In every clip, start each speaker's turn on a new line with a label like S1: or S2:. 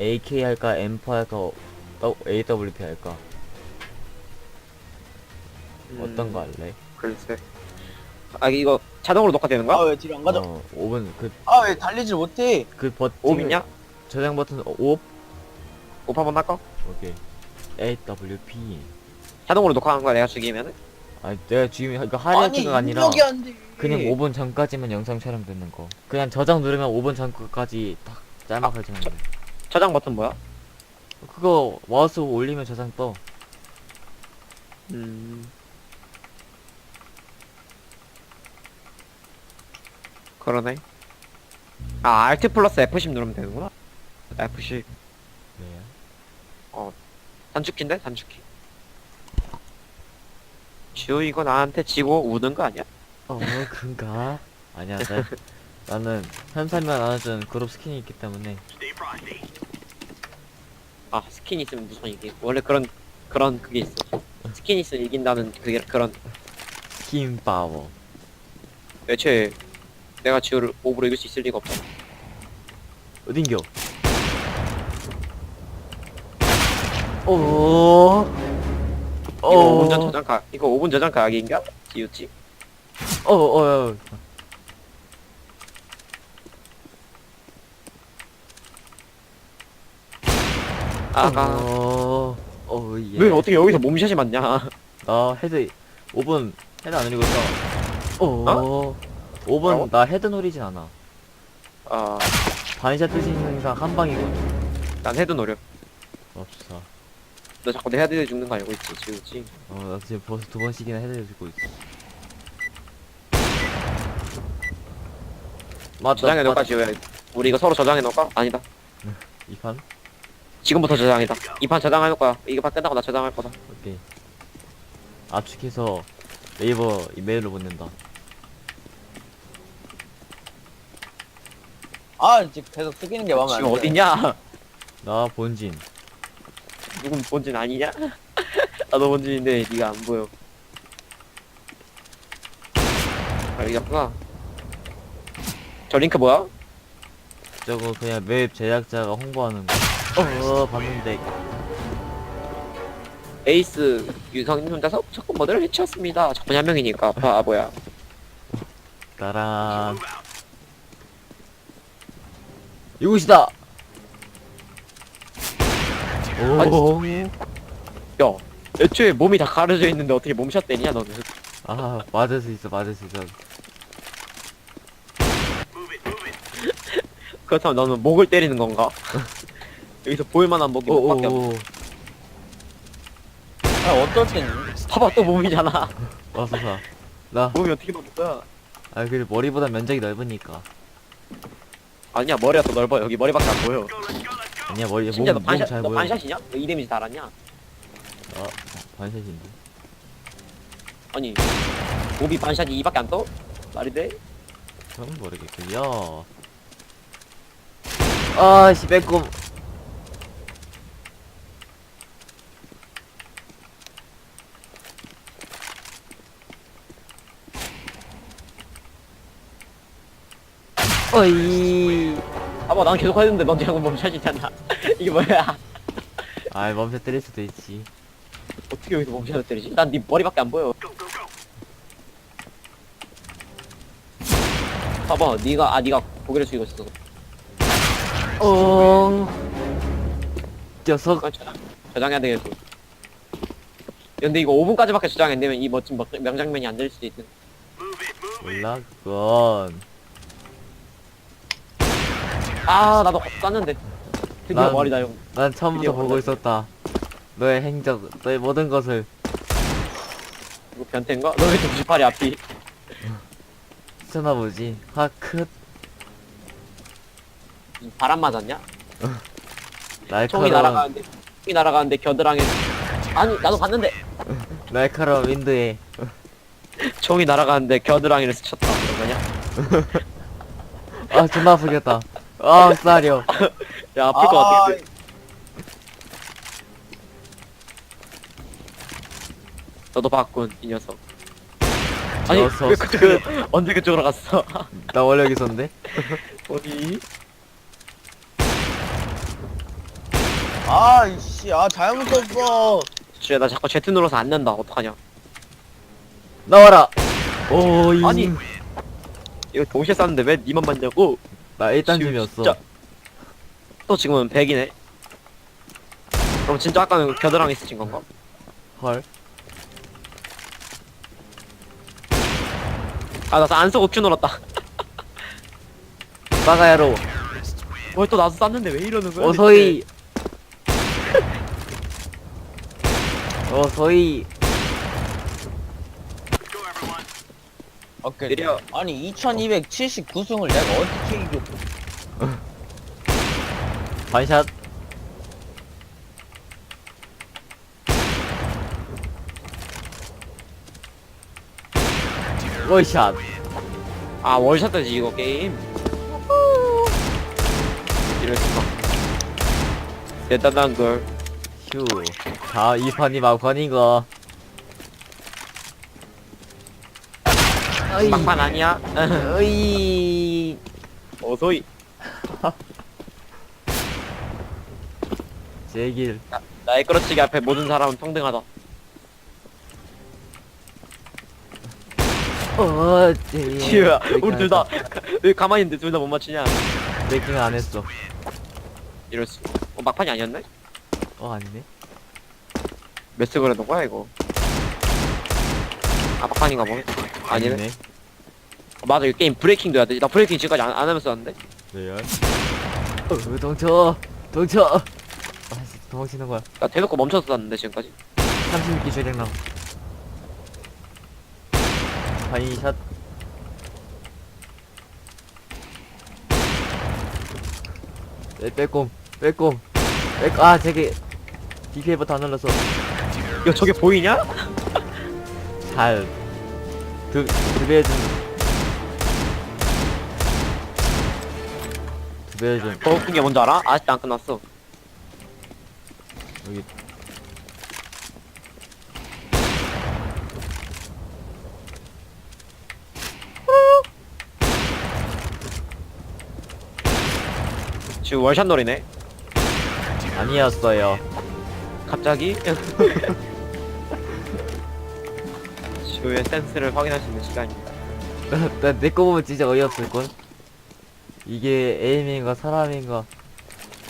S1: AK 할까 M4 할까 어, AWP 할까 어떤 거 할래?
S2: 글쎄. 아 이거 자동으로 녹화되는 거야?
S3: 아왜 뒤로 안 가져?
S1: 어 5분 그,
S3: 아왜 달리질 못해?
S1: 그 버튼
S2: 오 있냐?
S1: 저장 버튼 5
S2: 오프 한번 할까?
S1: 오케이 AWP
S2: 자동으로 녹화하는 거야 내가 죽이면은?
S1: 아니 내가 지금 이거 하이라이트가 아니라
S3: 입력이 안 돼.
S1: 그냥 5분 전까지만 영상 촬영되는 거 그냥 저장 누르면 5분 전까지 딱 짤막하게 하면 돼
S2: 저장 버튼 뭐야?
S1: 그거 마우스 올리면 저장 떠
S2: 음. 그러네. 아, Alt 플러스 F10 누르면 되는구나. F10.
S1: 네.
S2: 단축키인데? 단축키. 지우 이거 나한테 지고 우는 거 아니야?
S1: 어 그런가? 아니야 나, 나는 현삼이가 나눠준 그룹 스킨이 있기 때문에
S2: 아, 스킨 있으면 무조건 이기. 원래 그런, 그런 그게 있어. 스킨 있으면 이긴다는 그게 그런.
S1: 스킨 파워
S2: 애초에 내가 지우를 오브로 이길 수 있을 리가 없잖아.
S1: 어딘겨? 오.
S2: 이거 5분 전 저장가, 이거 5분 저장 가격인가? 지우지?
S1: 어, 어, 어.
S2: 아가.
S1: 어, 어, 예.
S2: 왜 어떻게 여기서 몸샷이 맞냐?
S1: 나 헤드 5분 헤드 안 누리고 있어. 어. 5분
S2: 뭐라고?
S1: 나 헤드 노리진 않아.
S2: 아,
S1: 반샷 뜨시는 이상 한 방이거든.
S2: 난 헤드 노려.
S1: 없어.
S2: 너 자꾸 내 헤드 죽는 거 알고 있지, 지우지?
S1: 어, 나 지금 벌써 두 번씩이나 헤드 들고 있어. 맞다.
S2: 저장해 놓을까,
S1: 맞다.
S2: 지우야? 우리 이거 서로 저장해 놓을까? 아니다.
S1: 이 판?
S2: 지금부터 저장이다. 이판 놓을 거야. 이거 판 끝나고 나 저장할 거다.
S1: 오케이. 압축해서 네이버 이메일로 보낸다.
S3: 아 이제 계속 쓰기는 게 마음에 안
S2: 지금
S3: 돼.
S2: 어딨냐?
S1: 나 본진.
S2: 누군 본진 아니냐? 나도 본진인데 네가 안 보여. 아, 여기 갔구나. 저 링크 뭐야?
S1: 저거 그냥 맵 제작자가 홍보하는 거. 어, 봤는데
S2: 에이스 유성님 혼자서 무조건 모델을 해치웠습니다. 적군이 한 명이니까 바보야.
S1: 따란. 이곳이다. 오.
S2: 야, 애초에 몸이 다 가려져 있는데 어떻게 몸샷 때리냐 너는?
S1: 아, 맞을 수 있어, 맞을 수 있어.
S2: 그렇다면 너는 목을 때리는 건가? 여기서 보일만한 목이
S1: 오,
S2: 목밖에 없.
S1: 오, 오.
S3: 아 어떨 땐
S2: 봐봐 또 몸이잖아.
S1: 왔어, 사. 나,
S2: 몸이 어떻게 넘는 거야?
S1: 아, 그래 머리보다 면적이 넓으니까.
S2: 아니야 머리가 더 넓어 여기 머리밖에 안 보여.
S1: 아니야, 머리,
S2: 심지어 너
S1: 몸,
S2: 반샷
S1: 몸잘
S2: 너
S1: 보여.
S2: 반샷이냐? 너 이데미지 달았냐?
S1: 아, 반샷인데.
S2: 아니 몸이 반샷이 이밖에 안 떠? 말이 돼?
S1: 그건 모르겠군요. 아, 씨, 빼꼼. 어이.
S2: 봐봐 난 계속 하는데 넌 지금 몸샷이잖아. 이게 뭐야?
S1: 아, 멈춰 때릴 수도 있지.
S2: 어떻게 여기서 몸샷을 때리지? 난 네 머리밖에 안 보여. 봐봐 네가 아 네가 고개를 숙이고 있어.
S1: 어. 녀석.
S2: 저장, 저장해야 되겠어. 근데 이거 5분까지밖에 저장 안 되면 이 멋진 명- 명장면이 안 될 수도 있는.
S1: 몰라, 그건.
S2: 아 나도 쐈는데. 드디어
S1: 난-
S2: 머리다 형.
S1: 난 처음부터
S2: 드디어
S1: 보고
S2: 만났다.
S1: 있었다. 너의 행적, 너의 모든 것을.
S2: 이거 변태인가? 너 왜 98이 앞이?
S1: 쳐다보지. 하크.
S2: 바람 맞았냐? 총이
S1: 날카로운,
S2: 날아가는데 총이 날아가는데 겨드랑이 아니 나도 봤는데
S1: 날카로운 윈드에.
S2: 총이 날아가는데 겨드랑이를 스쳤다 거냐?
S1: 아, 존나 아프겠다. 아, 쌀이요.
S2: 야 아플 것 같아 근데. 너도 봤군 이 녀석 아니
S1: 녀석.
S2: 왜 그쪽으로 언제 그쪽으로 갔어?
S1: 나 원래 여기 있었는데?
S2: 어디?
S3: 아 이씨 아 잘못 썼어
S2: 주야 나 자꾸 Z 눌러서 안 된다 어떡하냐
S1: 나와라 오 이...
S2: 아니 이거 동시에 쐈는데 왜 니만 맞냐고
S1: 나 1단
S2: 지금
S1: 줌이었어.
S2: 진짜. 또 지금은 100이네. 그럼 진짜 아까는 겨드랑이 스친 건가?
S1: 헐.
S2: 아 나 안 쓰고 Q 눌렀다.
S1: 빠가야로
S2: 왜또 나도 쐈는데 왜 이러는 거야?
S1: 어서이 어서이
S3: 오케이.
S2: 내려.
S3: 아니 2279승을 내가 어떻게 이겨
S1: 반샷. 월샷.
S2: 아 월샷이지 이거 게임. 이럴 수가. 대단한 걸.
S1: 휴 자 이 판이 막판인가 어이.
S2: 막판 아니야?
S1: 어이.
S2: 어서이.
S1: 제길.
S2: 나의 끌어치기 앞에 모든 사람은 평등하다.
S1: 어 제길
S2: 지우야 우리 둘 다 왜 가만히 있는데 둘 다 못 맞추냐?
S1: 브레이킹 안 했어.
S2: 이럴 수. 어, 막판이 아니었네?
S1: 어 아니네.
S2: 몇스 그러는 거야 이거? 아 막판인가 보네. 아니네. 어, 맞아. 이 게임 브레이킹도 해야 돼 나 브레이킹 지금까지 안, 안 하면서 왔는데.
S1: 레알. 어 동쳐? 동쳐! 아 진짜 도망치는 거야.
S2: 나 대놓고 멈춰서 쐈는데 지금까지.
S1: 36기 최대랑 바이샷. 네, 빼꼼 빼꼼. 빼꼼 아 저기 버튼 안 눌러서
S2: 야 저게 보이냐?
S1: 잘 두, 두배 좀.
S2: 더 웃긴 게 뭔지 알아? 아직도 안 끝났어.
S1: 여기.
S2: 지금 월샷 놀이네.
S1: 아니었어요.
S2: 갑자기? 지우의 센스를 확인할 수 있는 시간입니다.
S1: 나내거 보면 진짜 어이없을걸 이게 에임인가 사람인가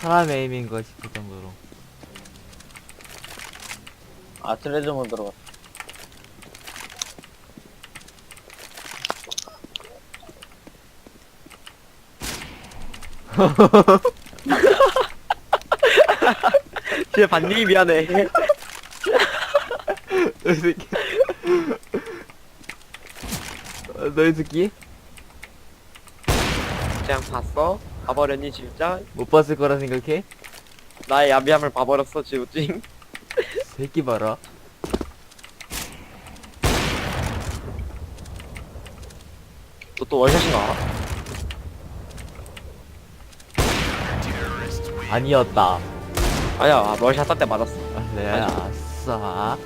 S1: 사람 에임인가 싶을 정도로.
S3: 아 트레저 모드로 갔다
S2: 진짜 반님이 미안해.
S1: 너이 새끼. 어, 너이 새끼
S2: 그냥 봤어? 봐버렸니 진짜?
S1: 못 봤을 거라 생각해?
S2: 나의 야비함을 봐버렸어 지우찡.
S1: 새끼 봐라.
S2: 너 또 월샷인가?
S1: 아니었다.
S2: 아니야 아, 월샷 쐈때 맞았어.
S1: 아, 네 아싸.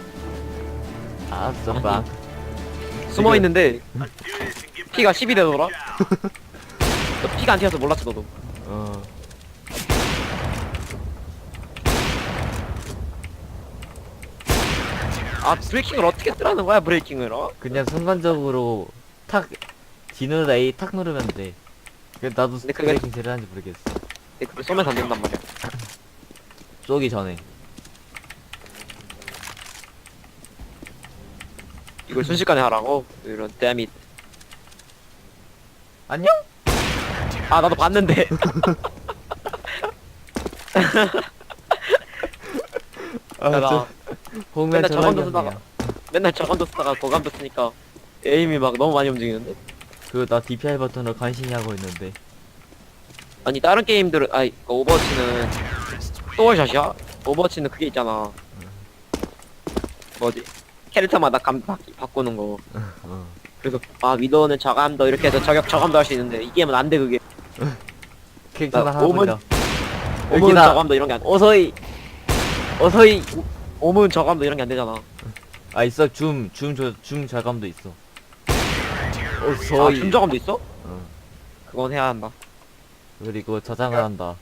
S1: 아싸. 빵
S2: 숨어있는데 피가 10이 되더라? 너 피가 안 튀어서 몰랐지 너도.
S1: 어.
S2: 아 브레이킹을 어떻게 쓰라는 거야 브레이킹을 어?
S1: 그냥 순간적으로 탁 D누르다 A 탁 누르면 돼. 그 나도
S2: 근데 그게-
S1: 브레이킹 제대로 하는지 모르겠어.
S2: 근데 그걸 쏘면서 안 된단 말이야.
S1: 쏘기 전에.
S2: 이걸 순식간에 하라고? 이런 데밋
S1: 안녕?
S2: 아 나도 봤는데.
S1: 아, 나저 보면
S2: 맨날 저건도
S1: 전화기였네요
S2: 쓰다가 맨날 저건도 쓰다가 거감도 쓰니까 에임이 막 너무 많이 움직이는데.
S1: 그나 DPI 버튼으로 간신히 하고 있는데.
S2: 아니 다른 게임들은 아이 그 오버워치는 또 월샷이야? 오버워치는 그게 있잖아. 뭐지? 캐릭터마다 감 바, 바꾸는 거.
S1: 어.
S2: 그래서 아 위도우는 저감도 이렇게 해서 저격 저감도 할 수 있는데 이 게임은 안 돼 그게
S1: 캐릭터나
S2: 나
S1: 하나
S2: 오문- 오문
S1: 여기다.
S2: 저감도 이런 게 안,
S1: 어서이 어서이
S2: 오문 저감도 이런 게 안 되잖아.
S1: 아 있어. 줌줌줌 절감도 있어.
S2: 아
S1: 어서이
S2: 줌저감도 있어?
S1: 어.
S2: 그건 해야 한다.
S1: 그리고 저장을 한다